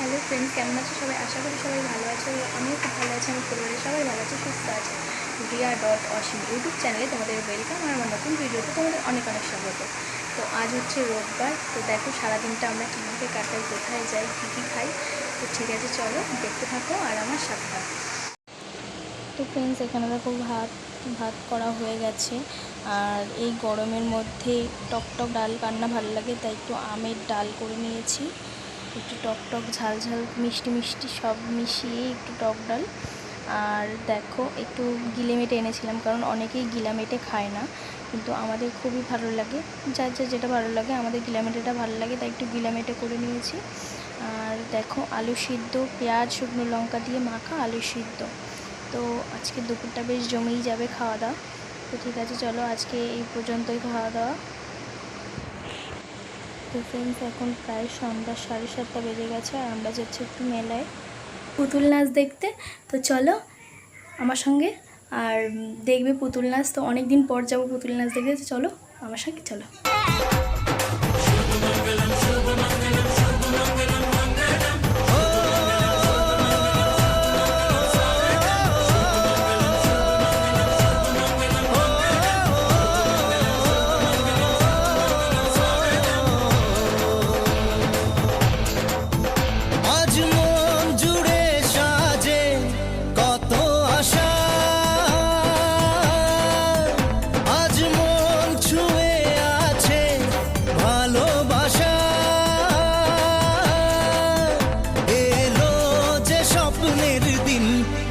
Hello friends কেমন আছো? সবাই আশা করি সবাই ভালো আছো আমিও খুব ভালো আছি। আমার পরিবারের সবাই ভালো আছে, সুস্থ আছে। রিয়া ডট অসীম ইউটিউব চ্যানেলে তোমাদের ওয়েলকাম আর আমার নতুন ভিডিওতে তোমাদের অনেক অনেক স্বাগত। তো আজ হচ্ছে রোববার, তো দেখো সারাদিনটা আমরা কীভাবে কাটাই, কোথায় যাই, কী কী খাই? তো ঠিক আছে, চলো দেখতে থাকো আর আমার সাথে তো ফ্রেন্ডস এখানে দেখো ভাত ভাত করা হয়ে গেছে। আর এই গরমের মধ্যে টক টক ডাল কান্না ভালো লাগে, তাই একটু আমের ডাল করে নিয়েছি। একটু টক টক, ঝাল ঝাল, মিষ্টি মিষ্টি সব মিশিয়ে একটু টক ডাল। আর দেখো, একটু গিলে মেটে এনেছিলাম, কারণ অনেকেই গিলা মেটে খায় না। কিন্তু আমাদের খুবই ভালো লাগে। যার যার যেটা ভালো লাগে, আমাদের গিলা মেটেটা ভালো লাগে, তাই একটু গিলা মেটে করে নিয়েছি। আর দেখো, আলু সিদ্ধ, পেঁয়াজ, শুকনো লঙ্কা দিয়ে মাখা আলু সিদ্ধ। তো আজকে দুপুরটা বেশ জমেই যাবে খাওয়া দাওয়া। তো ঠিক আছে, চলো আজকে এই পর্যন্তই খাওয়া দাওয়া। তো ফ্রেন্ডস এখন প্রায় সন্ধ্যা সাড়ে সাতটা বেজে গেছে আর আমরা যাচ্ছি একটু মেলায় পুতুল নাচ দেখতে। তো চলো আমার সঙ্গে আর দেখবে পুতুল নাচ। তো অনেক দিন পর যাব পুতুল নাচ দেখতে। চলো আমার সঙ্গে, চলো।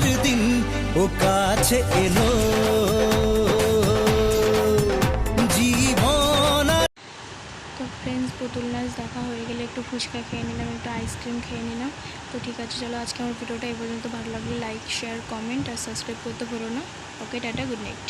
স্বপ্নের দিন ও কাছে এলো। তো ফ্রেন্ডস পুতুল নাচ দেখা হয়ে গেলে একটু ফুচকা খেয়ে নিলাম, একটু আইসক্রিম খেয়ে নিলাম। তো ঠিক আছে, চলো আজকে আমার ভিডিওটা এই পর্যন্ত। ভালো লাগলে লাইক শেয়ার কমেন্ট আর সাবস্ক্রাইব করতে ভুলো না। ওকে টাটা গুড নাইট